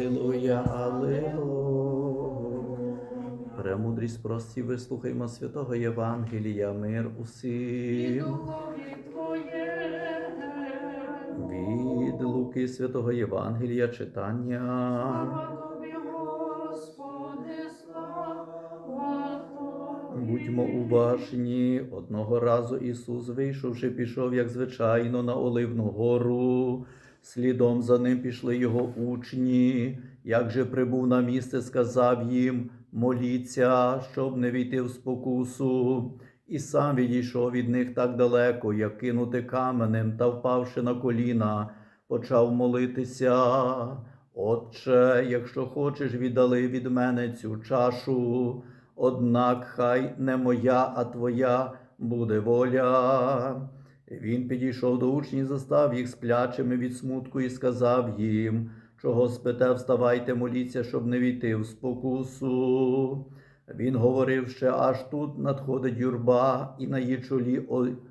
Аллилуйя, Аллилуйя. Премудрість прості, вислухаймо святого Євангелія, мир усім. Від Луки святого Євангелія читання. Слава Тобі, Господи, слава Тобі. Будьмо уважні. Одного разу Ісус, вийшовши, пішов, як звичайно, на Оливну гору. Слідом за ним пішли його учні. Як же прибув на місце, сказав їм: моліться, щоб не війти в спокусу. І сам відійшов від них так далеко, як кинути каменем та, впавши на коліна, почав молитися. Отче, якщо хочеш, віддали від мене цю чашу. Однак хай не моя, а твоя буде воля. Він підійшов до учнів, застав їх сплячими від смутку і сказав їм, чого спите, вставайте, моліться, щоб не війти в спокусу. Він говорив ще, аж тут надходить юрба, і на її чолі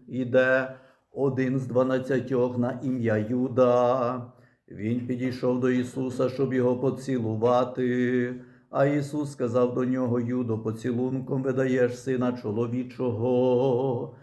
йде один з дванадцятьох на ім'я Юда. Він підійшов до Ісуса, щоб його поцілувати. А Ісус сказав до нього, Юдо, поцілунком видаєш сина чоловічого.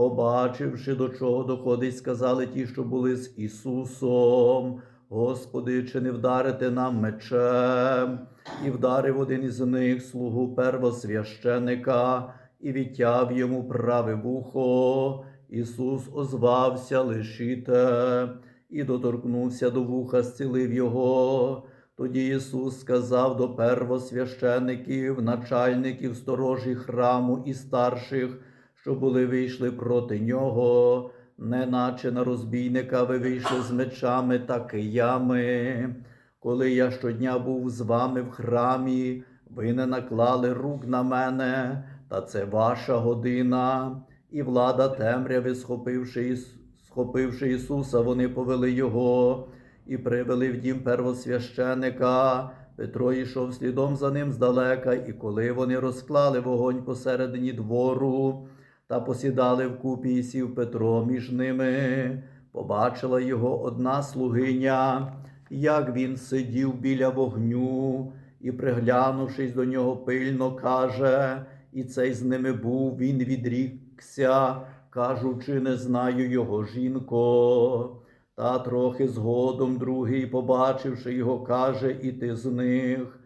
Побачивши, до чого доходить, сказали ті, що були з Ісусом. Господи, чи не вдарите нам мечем? І вдарив один із них слугу первосвященика і відтяв йому праве вухо. Ісус озвався лишите і доторкнувся до вуха, зцілив його. Тоді Ісус сказав до первосвящеників, начальників сторожі храму і старших, що були вийшли проти нього, неначе на розбійника ви вийшли з мечами та киями. Коли я щодня був з вами в храмі, ви не наклали рук на мене, та це ваша година. І влада темряви, схопивши, Іс- схопивши Ісуса, вони повели його і привели в дім первосвященика. Петро йшов слідом за ним здалека, і коли вони розклали вогонь посередині двору та посідали вкупі, і сів Петро між ними, побачила його одна слугиня, як він сидів біля вогню, і, приглянувшись до нього пильно, каже, і цей з ними був, він відрікся, кажучи, не знаю його жінко. Та трохи згодом другий, побачивши його, каже, і ти з них.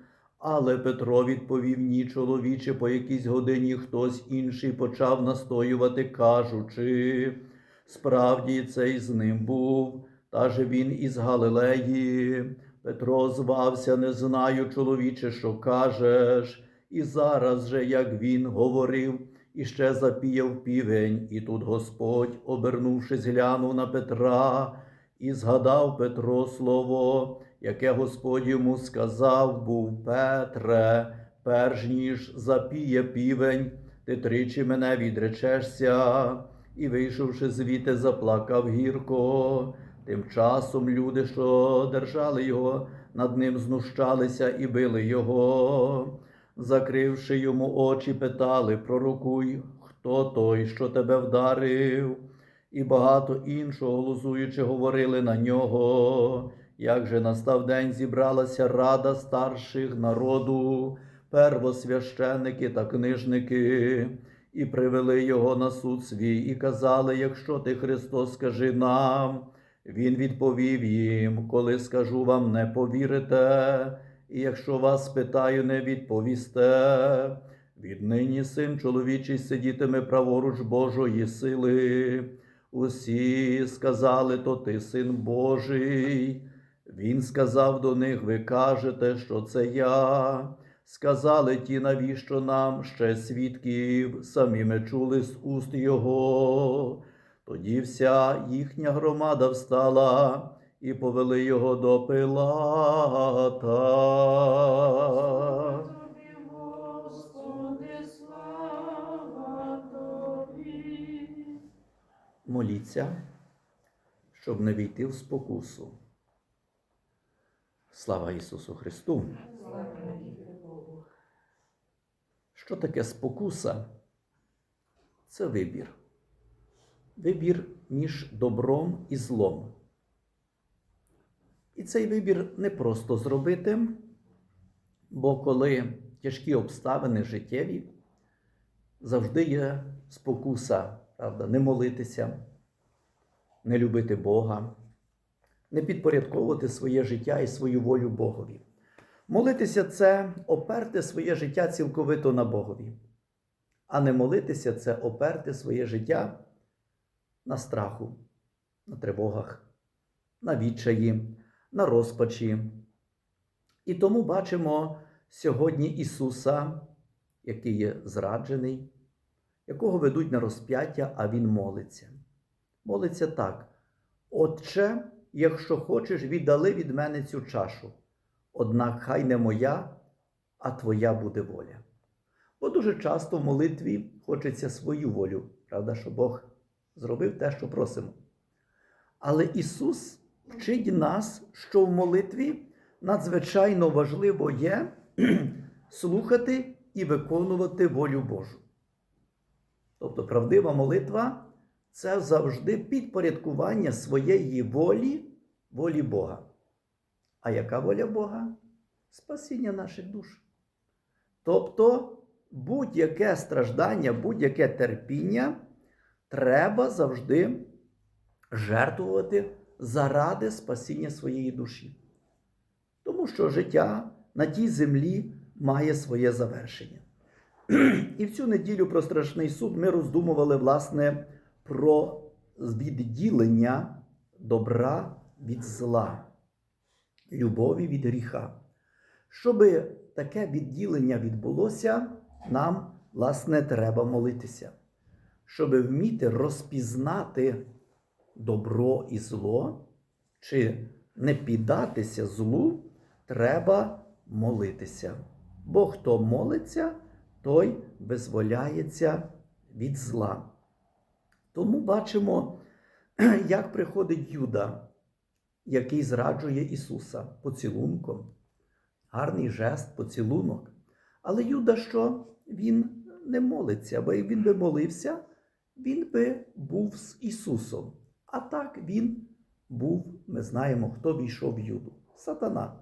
Але Петро відповів ні, чоловіче, по якійсь годині хтось інший почав настоювати, кажучи, справді цей з ним був, та же він із Галилеї. Петро звався, не знаю, чоловіче, що кажеш. І зараз же, як він говорив, і ще запіяв півень, і тут Господь, обернувшись, глянув на Петра, і згадав Петро слово, яке Господь йому сказав, був Петре, перш ніж запіє півень, ти тричі мене відречешся, і, вийшовши звідти, заплакав гірко. Тим часом люди, що держали його, над ним знущалися і били його. Закривши йому очі, питали, пророкуй, хто той, що тебе вдарив, і багато іншого, глузуючи, говорили на нього. Як же настав день зібралася рада старших народу, первосвященники та книжники, і привели його на суд свій, і казали, якщо ти Христос, скажи нам. Він відповів їм, коли скажу вам, не повірите, і якщо вас питаю, не відповісте. Віднині син чоловічий сидітиме праворуч Божої сили. Усі сказали, то ти син Божий. Він сказав до них, ви кажете, що це я. Сказали ті, навіщо нам ще свідків, самі ми чули з уст його. Тоді вся їхня громада встала і повели його до Пилата. Моліться, щоб не війти в спокусу. Слава Ісусу Христу! Що таке спокуса? Це вибір. Вибір між добром і злом. І цей вибір не просто зробити, бо коли тяжкі обставини життєві, завжди є спокуса, правда, не молитися, не любити Бога, не підпорядковувати своє життя і свою волю Богові. Молитися це оперти своє життя цілковито на Богові, а не молитися це оперти своє життя на страху, на тривогах, на відчаї, на розпачі. І тому бачимо сьогодні Ісуса, який є зраджений, якого ведуть на розп'яття, а Він молиться. Молиться так: Отче, якщо хочеш, віддали від мене цю чашу, однак хай не моя, а Твоя буде воля. Бо дуже часто в молитві хочеться свою волю, правда, що Бог зробив те, що просимо. Але Ісус вчить нас, що в молитві надзвичайно важливо є слухати і виконувати волю Божу. Тобто правдива молитва це завжди підпорядкування своєї волі, волі Бога. А яка воля Бога? Спасіння наших душ. Тобто будь-яке страждання, будь-яке терпіння треба завжди жертвувати заради спасіння своєї душі. Тому що життя на тій землі має своє завершення. І в цю неділю про страшний суд ми роздумували, власне, про відділення добра від зла, любові від гріха. Щоб таке відділення відбулося, нам, власне, треба молитися. Щоб вміти розпізнати добро і зло, чи не піддатися злу, треба молитися. Бо хто молиться, той визволяється від зла. Тому бачимо, як приходить Юда, який зраджує Ісуса поцілунком. Гарний жест, поцілунок. Але Юда що? Він не молиться, бо він би молився, він би був з Ісусом. А так він був, ми знаємо, хто війшов в Юду сатана.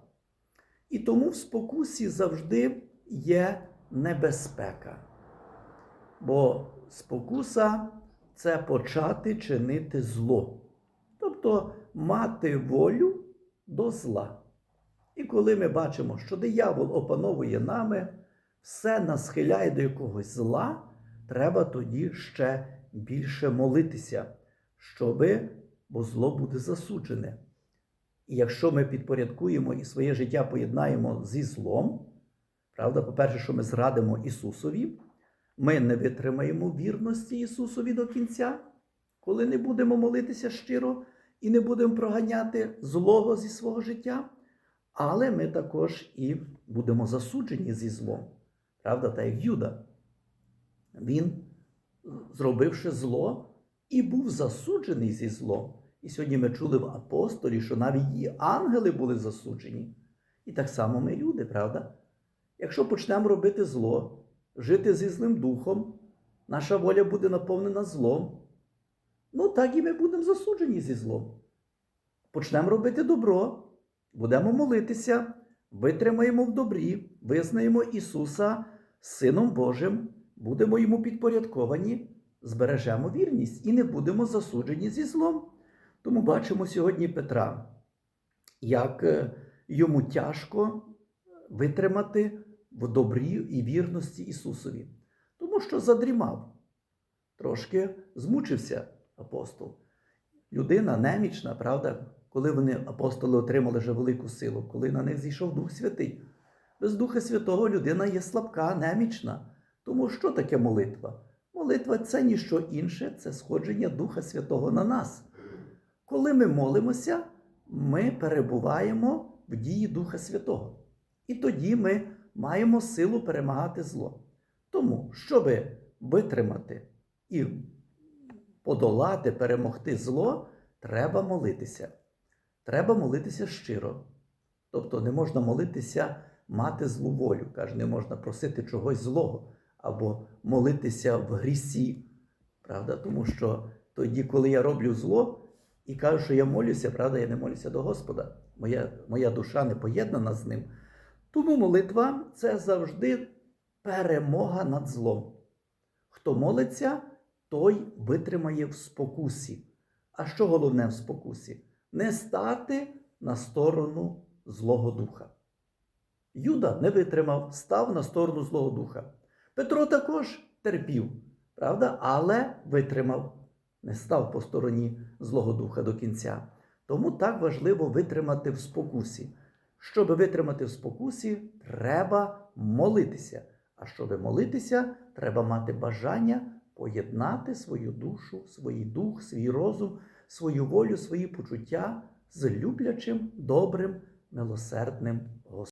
І тому в спокусі завжди є небезпека. Бо спокуса це почати чинити зло, тобто мати волю до зла. І коли ми бачимо, що диявол опановує нами, все нас схиляє до якогось зла, треба тоді ще більше молитися, щоби, бо зло буде засуджене. І якщо ми підпорядкуємо і своє життя поєднаємо зі злом, правда, по-перше, що ми зрадимо Ісусові, ми не витримаємо вірності Ісусові до кінця, коли не будемо молитися щиро і не будемо проганяти злого зі свого життя, але ми також і будемо засуджені зі злом. Правда, так як Юда. Він, зробивши зло, і був засуджений зі злом. І сьогодні ми чули в апостолі, що навіть і ангели були засуджені. І так само ми люди, правда? Якщо почнемо робити зло, жити зі злим духом, наша воля буде наповнена злом. Ну, так і ми будемо засуджені зі злом. Почнемо робити добро, будемо молитися, витримаємо в добрі, визнаємо Ісуса Сином Божим, будемо йому підпорядковані, збережемо вірність і не будемо засуджені зі злом. Тому бачимо сьогодні Петра, як е, йому тяжко витримати в добрі і вірності Ісусові, тому що задрімав, трошки змучився апостол. Людина немічна, правда, коли вони апостоли отримали вже велику силу, коли на них зійшов Дух Святий. Без Духа Святого людина є слабка, немічна. Тому що таке молитва? Молитва це ніщо інше, це сходження Духа Святого на нас. Коли ми молимося, ми перебуваємо в дії Духа Святого. І тоді ми маємо силу перемагати зло. Тому, щоб витримати і подолати, перемогти зло, треба молитися. Треба молитися щиро. Тобто не можна молитися мати злу волю. Каже, не можна просити чогось злого або молитися в грісі. Правда? Тому що тоді, коли я роблю зло і кажу, що я молюся, правда, я не молюся до Господа. моя, моя душа не поєднана з ним. Тому молитва це завжди перемога над злом. Хто молиться, той витримає в спокусі. А що головне в спокусі? Не стати на сторону Злого Духа. Юда не витримав, став на сторону Злого Духа. Петро також терпів, правда, але витримав, не став по стороні Злого Духа до кінця. Тому так важливо витримати в спокусі. Щоб витримати в спокусі, треба молитися. А щоб молитися, треба мати бажання поєднати свою душу, свій дух, свій розум, свою волю, свої почуття з люблячим, добрим, милосердним